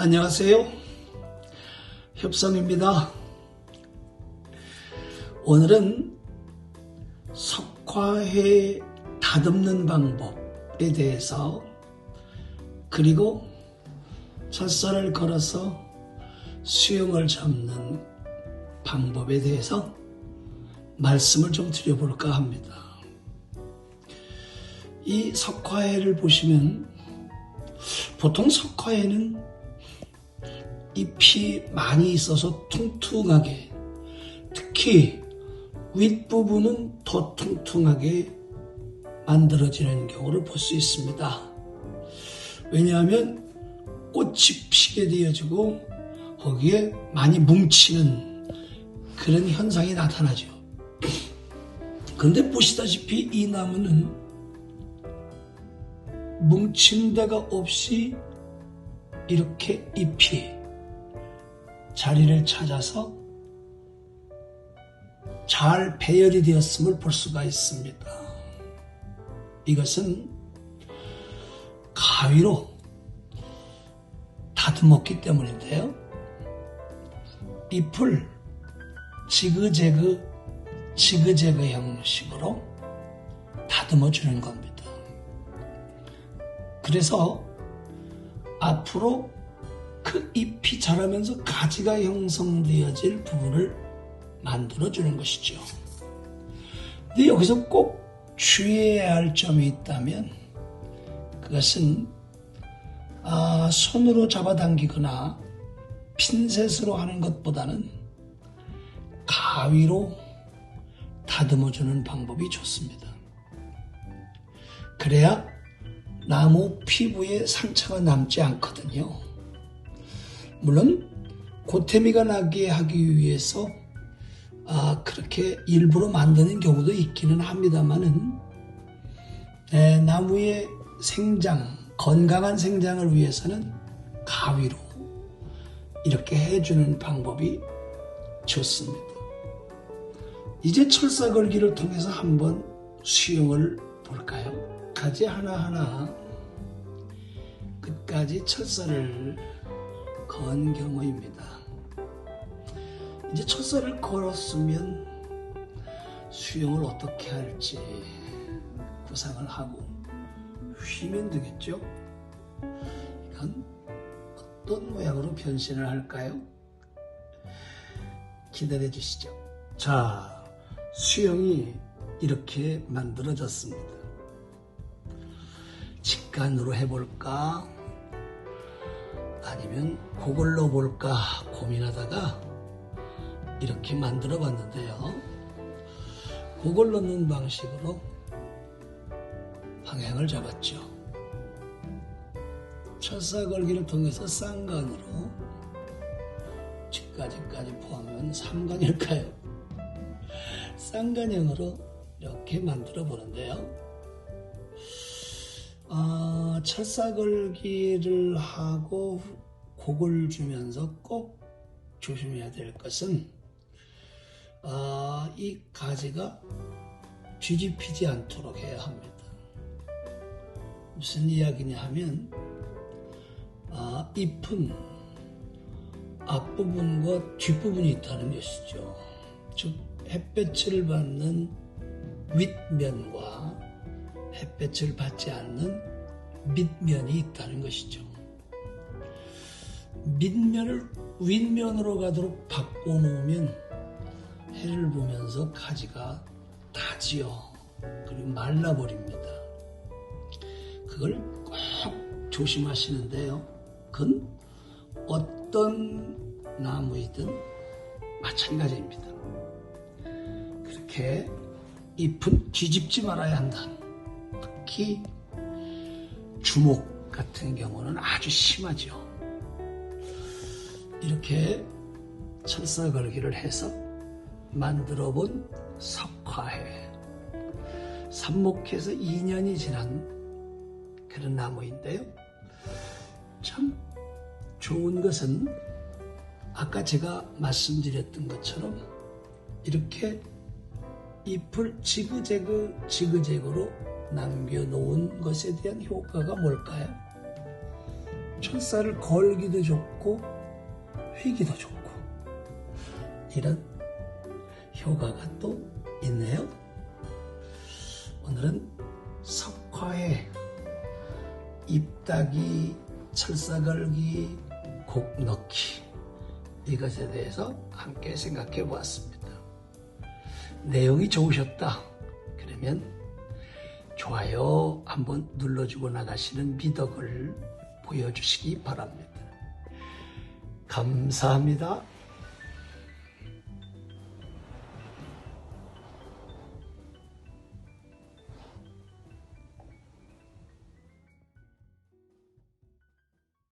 안녕하세요. 협성입니다. 오늘은 석화해 다듬는 방법에 대해서 그리고 철사를 걸어서 수영을 잡는 방법에 대해서 말씀을 좀 드려볼까 합니다. 이 석화해를 보시면 보통 석화에는 잎이 많이 있어서 퉁퉁하게 특히 윗부분은 더 퉁퉁하게 만들어지는 경우를 볼 수 있습니다. 왜냐하면 꽃이 피게 되어지고 거기에 많이 뭉치는 그런 현상이 나타나죠. 그런데 보시다시피 이 나무는 뭉친 데가 없이 이렇게 잎이 자리를 찾아서 잘 배열이 되었음을 볼 수가 있습니다. 이것은 가위로 다듬었기 때문인데요. 잎을 지그재그 지그재그 형식으로 다듬어 주는 겁니다. 그래서 앞으로 그 잎이 자라면서 가지가 형성되어질 부분을 만들어 주는 것이죠. 근데 여기서 꼭 주의해야 할 점이 있다면 그것은 아, 손으로 잡아당기거나 핀셋으로 하는 것보다는 가위로 다듬어주는 방법이 좋습니다. 그래야 나무 피부에 상처가 남지 않거든요. 물론 고태미가 나게 하기 위해서 아, 그렇게 일부러 만드는 경우도 있기는 합니다만은 네, 나무의 생장, 건강한 생장을 위해서는 가위로 이렇게 해주는 방법이 좋습니다. 이제 철사 걸기를 통해서 한번 수영을 볼까요? 가지 하나하나 끝까지 철사를 건 경우입니다. 이제 철사를 걸었으면 수영을 어떻게 할지 구상을 하고 휘면 되겠죠? 이건 어떤 모양으로 변신을 할까요? 기다려 주시죠. 자, 수영이 이렇게 만들어졌습니다. 직관으로 해볼까? 아니면 그걸로 볼까 고민하다가 이렇게 만들어 봤는데요. 그걸 넣는 방식으로 방향을 잡았죠. 철사 걸기를 통해서 쌍간으로 쥐까지까지 포함하면 3간일까요? 쌍간형으로 이렇게 만들어 보는데요. 아, 걸기를 하고 곡을 주면서 꼭 조심해야 될 것은 아, 이 가지가 뒤집히지 않도록 해야 합니다. 무슨 이야기냐 하면 아, 잎은 앞부분과 뒷부분이 있다는 것이죠. 즉 햇볕을 받는 윗면과 햇볕을 받지 않는 밑면이 있다는 것이죠. 밑면을 윗면으로 가도록 바꿔놓으면 해를 보면서 가지가 다지어 그리고 말라버립니다. 그걸 꼭 조심하시는데요. 그건 어떤 나무이든 마찬가지입니다. 그렇게 잎은 뒤집지 말아야 한다. 특히 주목 같은 경우는 아주 심하죠. 이렇게 철사 걸기를 해서 만들어 본 석화해. 삽목해서 2년이 지난 그런 나무인데요. 참 좋은 것은 아까 제가 말씀드렸던 것처럼 이렇게 잎을 지그재그 지그재그로 남겨놓은 것에 대한 효과가 뭘까요? 철사를 걸기도 좋고 휘기도 좋고 이런 효과가 또 있네요. 오늘은 석화에 입따기, 철사 걸기, 곡 넣기 이것에 대해서 함께 생각해 보았습니다. 내용이 좋으셨다. 그러면 좋아요 한번 눌러주고 나가시는 미덕을 보여주시기 바랍니다. 감사합니다.